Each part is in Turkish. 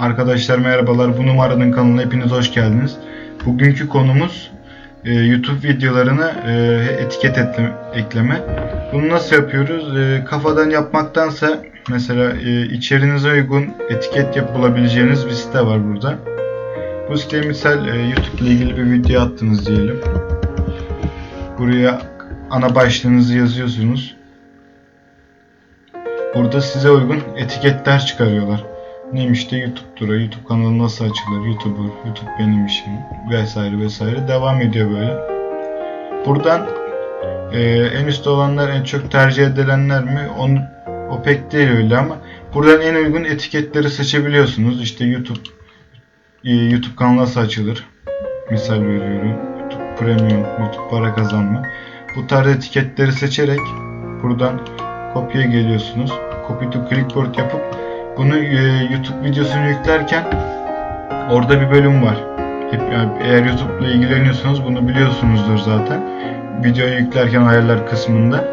Arkadaşlar merhabalar. Bu numaranın kanalına hepiniz hoş geldiniz. Bugünkü konumuz e, YouTube videolarına e, etiket etle- ekleme. Bunu nasıl yapıyoruz? E, kafadan yapmaktansa mesela e, içeriğinize uygun etiket yapılabileceğiniz bir site var burada. Bu siteye misal e, YouTube ile ilgili bir video attınız diyelim. Buraya ana başlığınızı yazıyorsunuz. Burada size uygun etiketler çıkarıyorlar. Neymiş de YouTube'dur, o, YouTube kanalı nasıl açılır, YouTuber, YouTube benim işim vesaire vesaire devam ediyor böyle. Buradan e, en üstte olanlar en çok tercih edilenler mi? Onu, o pek değil öyle ama buradan en uygun etiketleri seçebiliyorsunuz. İşte YouTube e, YouTube kanalı nasıl açılır? Misal veriyorum. YouTube Premium, YouTube para kazanma. Bu tarz etiketleri seçerek buradan kopya geliyorsunuz. Copy to clipboard yapıp bunu e, YouTube videosunu yüklerken orada bir bölüm var. Hep, yani eğer YouTube ile ilgileniyorsanız bunu biliyorsunuzdur zaten. Videoyu yüklerken ayarlar kısmında.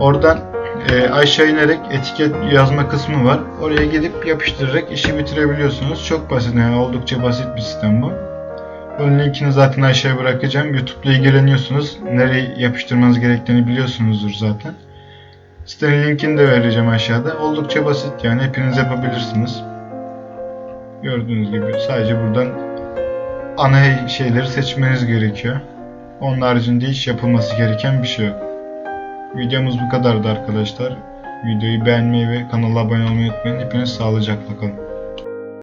Oradan e, aşağı inerek etiket yazma kısmı var. Oraya gidip yapıştırarak işi bitirebiliyorsunuz. Çok basit yani oldukça basit bir sistem bu. Bunun linkini zaten aşağıya bırakacağım. YouTube ile ilgileniyorsunuz. Nereye yapıştırmanız gerektiğini biliyorsunuzdur zaten. Sitenin linkini de vereceğim aşağıda. Oldukça basit yani hepiniz yapabilirsiniz. Gördüğünüz gibi sadece buradan ana şeyleri seçmeniz gerekiyor. Onun haricinde hiç yapılması gereken bir şey yok. Videomuz bu kadardı arkadaşlar. Videoyu beğenmeyi ve kanala abone olmayı unutmayın. Hepiniz sağlıcakla kalın.